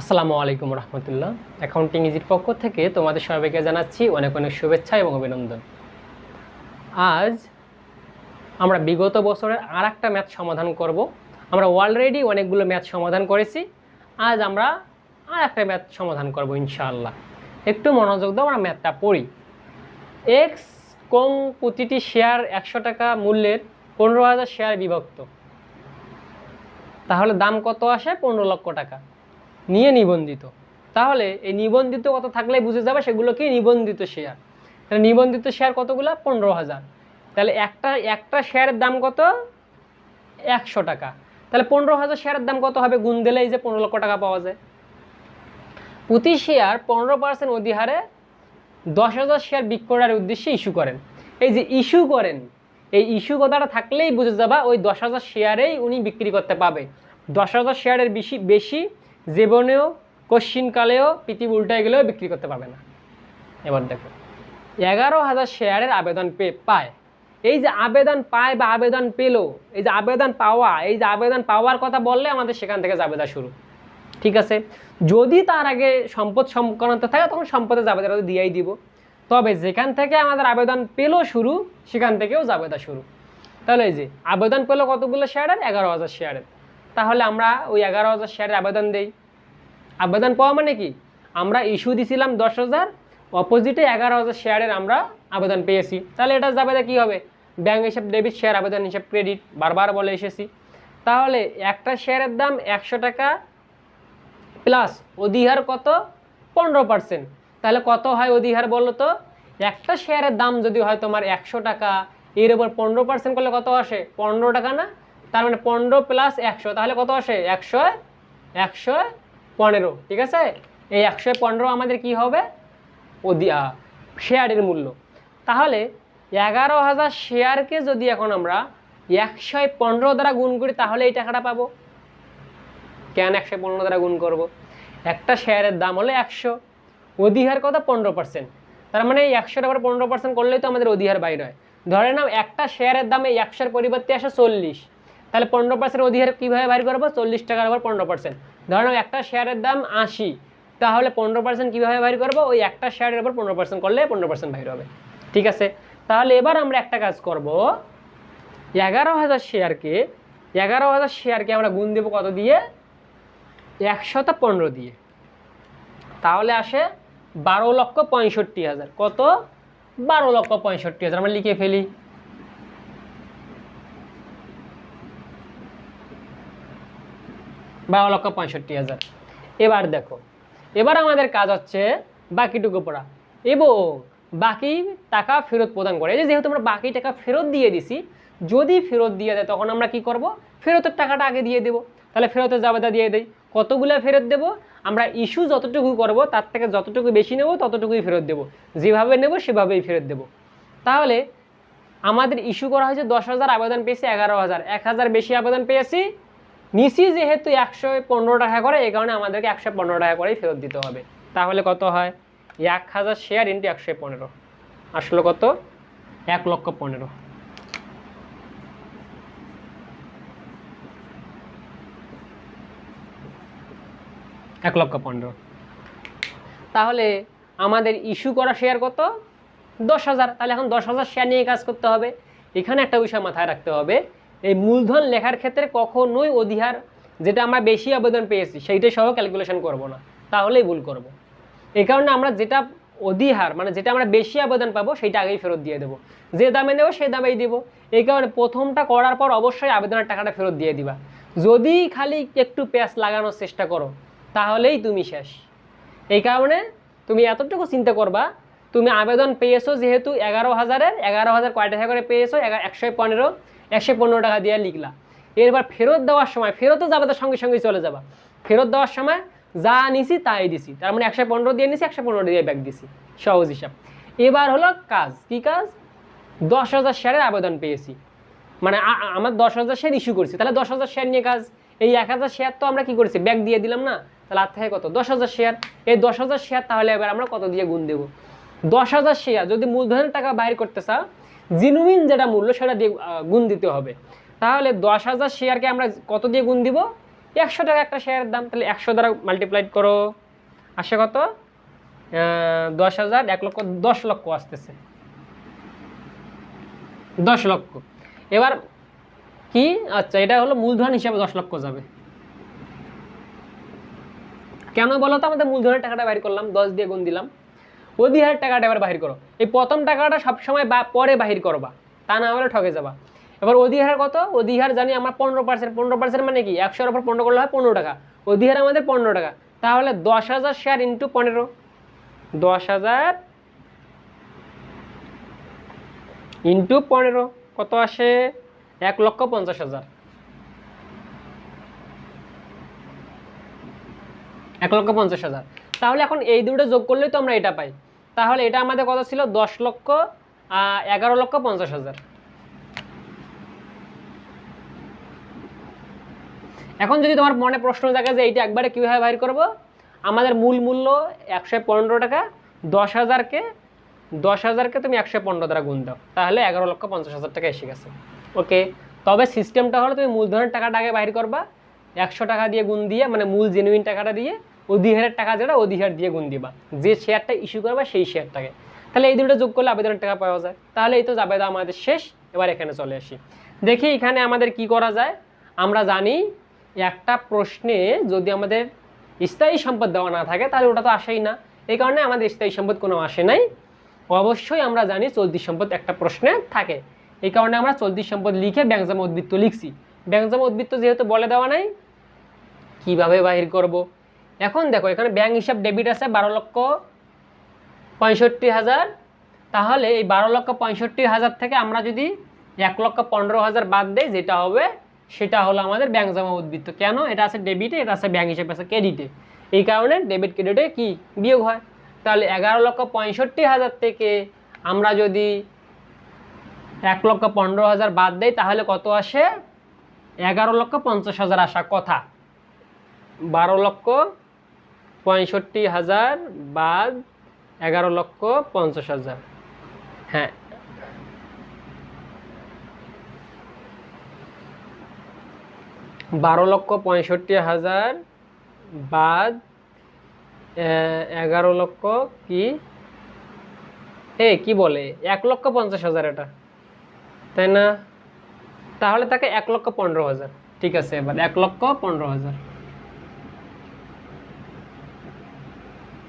আসসালামু আলাইকুম রহমতুল্লাহ। অ্যাকাউন্টিং ইজির পক্ষ থেকে তোমাদের সবাইকে জানাচ্ছি অনেক অনেক শুভেচ্ছা এবং অভিনন্দন। আজ আমরা বিগত বছরের আর একটা ম্যাথ সমাধান করব। আমরা অলরেডি অনেকগুলো ম্যাথ সমাধান করেছি। আজ আমরা আর একটা ম্যাথ সমাধান করব ইনশাআল্লাহ। একটু মনোযোগ দাও আমরা ম্যাথটা পড়ি। এক্স কোং প্রতিটি শেয়ার একশো টাকা মূল্যের পনেরো হাজার শেয়ার বিভক্ত। তাহলে দাম কত আসে? পনেরো লক্ষ টাকা। নিয়ে নিবন্ধিত। তাহলে এই নিবন্ধিত কত থাকলে বুঝে যাবে? সেগুলো কি নিবন্ধিত শেয়ার তাহলে নিবন্ধিত শেয়ার কতগুলো? পনেরো হাজার। তাহলে একটা একটা শেয়ারের দাম কত? একশো টাকা। তাহলে পনেরো হাজার শেয়ারের দাম কত হবে? গুণ দিলেই যে পনেরো লক্ষ টাকা পাওয়া যায়। প্রতি শেয়ার পনেরো পার্সেন্ট অধিহারে দশ হাজার শেয়ার বিক্রয়ের উদ্দেশ্যে ইস্যু করেন। এই যে ইস্যু করেন, এই ইস্যু কথাটা থাকলেই বুঝে যাবা ওই দশ হাজার শেয়ারেই উনি বিক্রি করতে পাবে। দশ হাজার শেয়ারের বেশি বেশি জীবনেও কশ্চিনকালেও পৃথিবী উল্টায় গেলেও বিক্রি করতে পারবে না। এবার দেখো, এগারো হাজার শেয়ারের আবেদন পে, পায়। এই যে আবেদন পায় বা আবেদন পেল, এই যে আবেদন পাওয়া, এই যে আবেদন পাওয়ার কথা বললে আমাদের সেখান থেকে জাবেদা শুরু। ঠিক আছে? যদি তার আগে সম্পদ সংক্রান্ত থাকে, তখন সম্পদের জাবেদা দিয়েই দিব। তবে যেখান থেকে আমাদের আবেদন পেল শুরু, সেখান থেকেও জাবেদা শুরু। তাহলে এই যে আবেদন পেল কতগুলো শেয়ারের? এগারো হাজার শেয়ারের। তাহলে আমরা ওই এগারো হাজার শেয়ারের আবেদন দেই। আবেদন পাওয়া মানে কি? আমরা ইস্যু দিছিলাম দশ হাজার অপোজিটে এগারো হাজার শেয়ারের আমরা আবেদন পেয়েছি। তাহলে এটা জাবেদা কী হবে? ব্যাঙ্ক হিসাব ডেবিট শেয়ার আবেদন হিসাব ক্রেডিট বারবার বলে এসেছি। তাহলে একটা শেয়ারের দাম একশো টাকা প্লাস অধিহার কত? পনেরো পার্সেন্ট তাহলে কত হয় অধিহার বলো তো? একটা শেয়ারের দাম যদি হয় তোমার একশো টাকা, এর উপর পনেরো পার্সেন্ট করলে কত আসে? পনেরো টাকা না? তার মানে পনেরো প্লাস একশো, তাহলে কত আসে? একশো একশো পনেরো, ঠিক আছে? এই একশো পনেরো আমাদের কি হবে? শেয়ারের মূল্য। তাহলে এগারো হাজার শেয়ারকে যদি এখন আমরা একশো পনেরো দ্বারা গুণ করি, তাহলে এই টাকাটা পাবো। কেন একশো পনেরো দ্বারা গুণ করব? একটা শেয়ারের দাম হলো একশো, অধিহার কত? পনেরো পার্সেন্ট তার মানে এই একশোর আবার পনেরো পার্সেন্ট করলেই তো আমাদের অধিহার বাইর হয়। ধরে নাও একটা শেয়ারের দামে একশোর পরিবর্তে আসে চল্লিশ। তাহলে পনেরো পার্সেন্ট অধিহার কীভাবে বাইর করব? চল্লিশ টাকার উপর পনেরো পার্সেন্ট ধরে একটা শেয়ারের দাম আশি। তাহলে পনেরো পার্সেন্ট কীভাবে বাইর করব? ওই একটা শেয়ারের উপর পনেরো পার্সেন্ট করলে পনেরো পার্সেন্ট বাইর হবে। ঠিক আছে? তাহলে এবার আমরা একটা কাজ করব। এগারো হাজার শেয়ারকে, এগারো হাজার শেয়ারকে আমরা গুণ দেবো কত দিয়ে? একশত পনেরো দিয়ে। তাহলে আসে বারো লক্ষ পঁয়ষট্টি হাজার। কত? বারো লক্ষ পঁয়ষট্টি হাজার। আমরা লিখে ফেলি। বারো লক্ষ পঁয়ষট্টি হাজার। এবার দেখো, এবার আমাদের কাজ হচ্ছে বাকিটুকু পড়া এবং বাকি টাকা ফেরত প্রদান করে। এই যেহেতু আমরা বাকি টাকা ফেরত দিয়ে দিছি, যদি ফেরত দিয়ে দেয় তখন আমরা কি করব? ফেরতের টাকাটা আগে দিয়ে দেবো। তাহলে ফেরতের জাবেদা দিয়ে দেই। কতগুলো ফেরত দেবো? আমরা ইস্যু যতটুকু করব, তার থেকে যতটুকু বেশি নেব, ততটুকুই ফেরত দেবো। যেভাবে নেব, সেভাবেই ফেরত দেবো। তাহলে আমাদের ইস্যু করা হয়েছে দশ হাজার, আবেদন পেয়েছি এগারো হাজার। এক হাজার বেশি আবেদন পেয়েছি নিচি যেহেতু একশো পনেরো টাকা করে, এই কারণে আমাদেরকে একশো পনেরো টাকা করেই ফেরত দিতে হবে। তাহলে কত হয়? এক হাজার শেয়ার ইন্টু একশো পনেরো। আসলে কত? এক লক্ষ পনেরো। এক লক্ষ পনেরো। তাহলে আমাদের ইস্যু করা শেয়ার কত? দশ হাজার। তাহলে এখন দশ হাজার শেয়ার নিয়ে কাজ করতে হবে। এখানে একটা বিষয় মাথায় রাখতে হবে। এই মূলধন লেখার ক্ষেত্রে কখনোই অধিহার যেটা আমরা বেশি আবেদন পেয়েছি সেইটাই সহ ক্যালকুলেশন করব না। তাহলেই ভুল করব। এই কারণে আমরা যেটা অধিহার মানে যেটা আমরা বেশি আবেদন পাবো, সেইটা আগেই ফেরত দিয়ে দেবো। যে দামে নেব সেই দামেই দিব। এই কারণে প্রথমটা করার পর অবশ্যই আবেদনের টাকাটা ফেরত দিয়ে দিবা। যদি খালি একটু প্যাঁচ লাগানোর চেষ্টা করো, তাহলেই তুমি শেষ। এই কারণে তুমি এতটুকু চিন্তা করবা, তুমি আবেদন পেয়েছ যেহেতু এগারো হাজারের, এগারো হাজার কয় টাকা করে পেয়েছ? একশো পনেরো। একশো পনেরো টাকা দিয়ে লিখলা। এরপর ফেরত দেওয়ার সময়, ফেরতও যাবে তার সঙ্গে সঙ্গে চলে যাবা। ফেরত দেওয়ার সময় যা নিছি তাই দিছি। তার মানে একশো পনেরো দিয়ে নিছি, একশো পনেরো দিয়ে ব্যাগ দিছি। সহজ হিসাব। এবার হলো কাজ। কি কাজ? দশ হাজার শেয়ারের আবেদন পেয়েছি। মানে আমার দশ হাজার শেয়ার ইস্যু করছি। তাহলে দশ হাজার শেয়ার নিয়ে কাজ। এই এক হাজার শেয়ার তো আমরা কি করেছি? ব্যাগ দিয়ে দিলাম না? তাহলে আর থেকে কত? দশ হাজার শেয়ার। এই দশ হাজার শেয়ার তাহলে এবার আমরা কত দিয়ে গুণ দেবো? দশ হাজার শেয়ার যদি মূলধনের টাকা বাইর করতে চাও জিনুইন যেটা মূল্য, সেটা দিয়ে গুণ দিতে হবে। তাহলে দশ হাজার শেয়ারকে আমরা কত দিয়ে গুণ দিব? একশো টাকা একটা শেয়ারের দাম, তাহলে একশো দ্বারা মাল্টিপ্লাইড করো। আসে কত? দশ হাজার, এক লক্ষ, দশ লক্ষ আসতেছে। দশ লক্ষ। এবার কি? আচ্ছা এটা হলো মূলধন হিসাবে দশ লক্ষ যাবে। কেন বলো তো? আমাদের মূলধনের টাকাটা বাইর করলাম, দশ দিয়ে গুণ দিলাম। অধিহারের টাকাটা এবার বাহির করো। এই প্রথম টাকাটা সবসময় বা পরে বাহির করবা, তা না হলে ঠকে যাবা। এবার অধিহার কত? অধিহার জানি আমার পনেরো পার্সেন্ট পনেরো পার্সেন্ট মানে কি? একশোর ওপর পনেরো করলে হয় পনেরো টাকা। অধিহার আমাদের পনেরো টাকা। তাহলে দশ হাজার শেয়ার ইন্টু পনেরো। দশ হাজার ইন্টু পনেরো। কত আসে? এক লক্ষ পঞ্চাশ হাজার। এক লক্ষ পঞ্চাশ হাজার। তাহলে এখন এই দুটো যোগ করলেই তো আমরা এটা পাই। তাহলে এটা আমাদের কত ছিল? দশ লক্ষ এগারো লক্ষ পঞ্চাশ হাজার। এখন যদি তোমার মনে প্রশ্ন থাকে যে এইটা একবারে কীভাবে বাইর করব? আমাদের মূল মূল্য একশো পনেরো টাকা, দশ হাজারকে দশ হাজারকে তুমি একশো পনেরো দ্বারা গুণ দাও। তাহলে এগারো লক্ষ পঞ্চাশ হাজার টাকা এসে গেছে। ওকে, তবে সিস্টেমটা হলো তুমি মূলধনের টাকাটা আগে বাইর করবা। একশো টাকা দিয়ে গুণ দিয়ে মানে মূল জেনুইন টাকাটা দিয়ে অধিহারের টাকা যেটা, অধিহার দিয়ে গুণ দিবা। যে শেয়ারটা ইস্যু করবা, সেই শেয়ারটাকে তাহলে এই দুটো যোগ করলে আবেদনের টাকা পাওয়া যায়। তাহলে এই তো আবেদন আমাদের শেষ, এবার এখানে চলে আসি। দেখি এখানে আমাদের কি করা যায়। আমরা জানি একটা প্রশ্নে যদি আমাদের স্থায়ী সম্পদ দেওয়া না থাকে, তাহলে ওটা তো আসেই না। এই কারণে আমাদের স্থায়ী সম্পদ কোনো আসে নাই। অবশ্যই আমরা জানি চলতি সম্পদ একটা প্রশ্নে থাকে। এই কারণে আমরা চলতি সম্পদ লিখে ব্যাংজামা উদ্বৃত্ত লিখছি। ব্যাংজামা উদ্বৃত্ত যেহেতু বলে দেওয়া নাই, কীভাবে বাহির করব? এখন দেখো, এখানে ব্যাংক হিসাব ডেবিট আছে বারো লক্ষ পঁয়ষট্টি হাজার। তাহলে এই বারো লক্ষ পঁয়ষট্টি হাজার থেকে আমরা যদি এক লক্ষ পনেরো হাজার বাদ দেই, যেটা হবে, সেটা হলো আমাদের ব্যাংক জমা উদ্বৃত্ত। কেন? এটা আছে ডেবিটে এটা আছে ব্যাংক হিসাবে, আছে ক্রেডিটে এই কারণে ডেবিট ক্রেডিটে কি? বিয়োগ হয়। তাহলে এগারো লক্ষ পঁয়ষট্টি হাজার থেকে আমরা যদি এক লক্ষ পনেরো হাজার বাদ দেই, তাহলে কত আসে? এগারো লক্ষ পঞ্চাশ হাজার আসার কথা। বারো লক্ষ পঁয়ষট্টি হাজার বাদ এগারো লক্ষ পঞ্চাশ হাজার। হ্যাঁ। বারো লক্ষ পঁয়ষট্টি হাজার বাদ এগারো লক্ষ কি? এ, কি বলে? এক লক্ষ পঞ্চাশ হাজার এটা। তাই না? তাহলে তাকে এক লক্ষ পনেরো হাজার। ঠিক আছে, এবার এক লক্ষ পনেরো হাজার।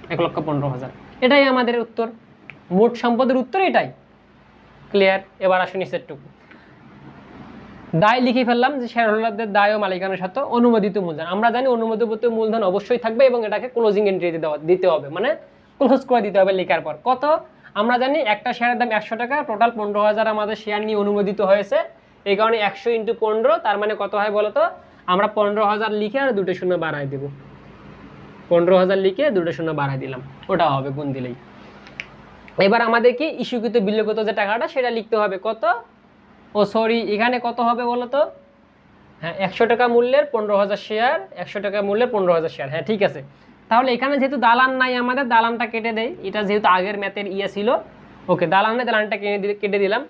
এক লক্ষ পনেরো হাজার। এটাই আমাদের উত্তর। মোট সম্পদের উত্তর এটাই। ক্লিয়ার এবার আসুন নিচেরটুকু দায় লিখে ফেললাম যে শেয়ার হোল্ডারদের দায় ও মালিকানার সাথে অনুমোদিত মূলধন। আমরা জানি অনুমোদিত মূলধন অবশ্যই থাকবে এবং এটাকে ক্লোজিং এন্ট্রি দেওয়া দিতে হবে। মানে ক্লোজ করে দিতে হবে লেখার পর। কত? আমরা জানি একটা শেয়ারের দাম একশো টাকা টোটাল পনেরো হাজার আমাদের শেয়ার নিয়ে অনুমোদিত হয়েছে। এই কারণে একশো ইন্টু পনেরো, তার মানে কত হয় বলতো? আমরা পনেরো হাজার লিখে আর দুটো শূন্য বাড়াই দেবো। পনেরো হাজার লিখে দুটো শূন্য বাড়াই দিলাম। ওটা হবে, গুণ দিলেই। এবার আমাদের কি ইস্যুকৃত বিল্যকৃত যে টাকাটা, সেটা লিখতে হবে কত? ও সরি এখানে কত হবে বলো তো? হ্যাঁ একশো টাকা মূল্যের পনেরো হাজার শেয়ার একশো টাকা মূল্যের পনেরো হাজার শেয়ার হ্যাঁ ঠিক আছে। তাহলে এখানে যেহেতু দালান নাই আমাদের, দালানটা কেটে দেয় এটা যেহেতু আগের ম্যাথের ইয়ে ছিল। ওকে, দালানে দালানটা কেটে কেটে দিলাম।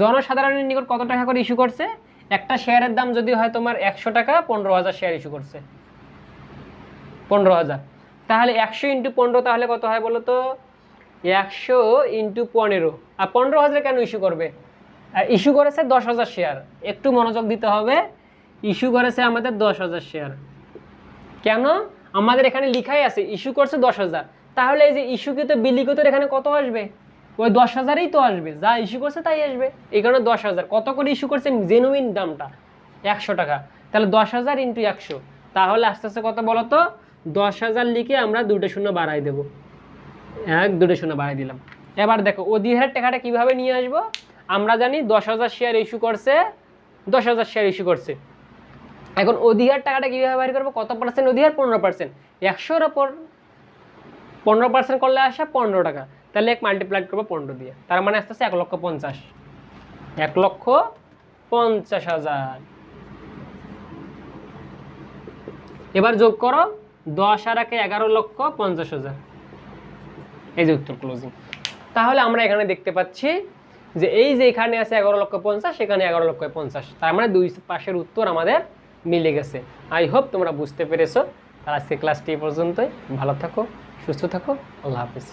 জনসাধারণের নিকট কত টাকা করে ইস্যু করছে? একটা শেয়ারের দাম যদি হয় তোমার একশো টাকা, পনেরো হাজার শেয়ার ইস্যু করছে। পনেরো হাজার। তাহলে একশো ইন্টু পনেরো তাহলে কত হয় বলো তো? একশো ইন্টু পনেরো। আর পনেরো হাজার কেন ইস্যু করবে? ইস্যু করেছে দশ হাজার শেয়ার একটু মনোযোগ দিতে হবে। ইস্যু করেছে আমাদের দশ হাজার শেয়ার কেন? আমাদের এখানে লিখাই আছে ইস্যু করছে দশ হাজার। তাহলে এই যে ইস্যুকৃত বিলিকৃত এখানে কত আসবে? ওই দশ হাজারই তো আসবে। যা ইস্যু করছে তাই আসবে। এই কারণে দশ হাজার। কত করে ইস্যু করছে? জেনুইন দামটা। একশো টাকা। তাহলে দশ হাজার ইন্টু একশো। তাহলে আস্তে আস্তে কত বলো তো? দশ হাজার লিখে আমরা দুটো শূন্য বাড়াই দেবো। এক, দুটো শূন্য বাড়াই দিলাম। এবার দেখো, অধিহারের টাকাটা কীভাবে নিয়ে আসব? আমরা জানি দশ হাজার শেয়ার ইস্যু করছে, দশ হাজার শেয়ার ইস্যু করছে। এখন অধিহার টাকাটা কীভাবে বাইর করব? কত পার্সেন্ট অধিহার? পনেরো পার্সেন্ট একশোর ওপর পনেরো পার্সেন্ট করলে আসে পনেরো টাকা। তাহলে এক মাল্টিপ্লাই করব পনেরো দিয়ে। তার মানে আস্তে আস্তে এক লক্ষ পঞ্চাশ। এক লক্ষ পঞ্চাশ হাজার। এবার যোগ করো দশ আর একে এগারো লক্ষ পঞ্চাশ হাজার। এই যে উত্তর ক্লোজিং তাহলে আমরা এখানে দেখতে পাচ্ছি যে এই যে এখানে আছে এগারো লক্ষ পঞ্চাশ, এখানে এগারো লক্ষ পঞ্চাশ। তার মানে দুই পাশের উত্তর আমাদের মিলে গেছে। আই হোপ তোমরা বুঝতে পেরেছ। তার আজকে ক্লাসটি পর্যন্তই। ভালো থাকো, সুস্থ থাকো। আল্লাহ হাফিজ।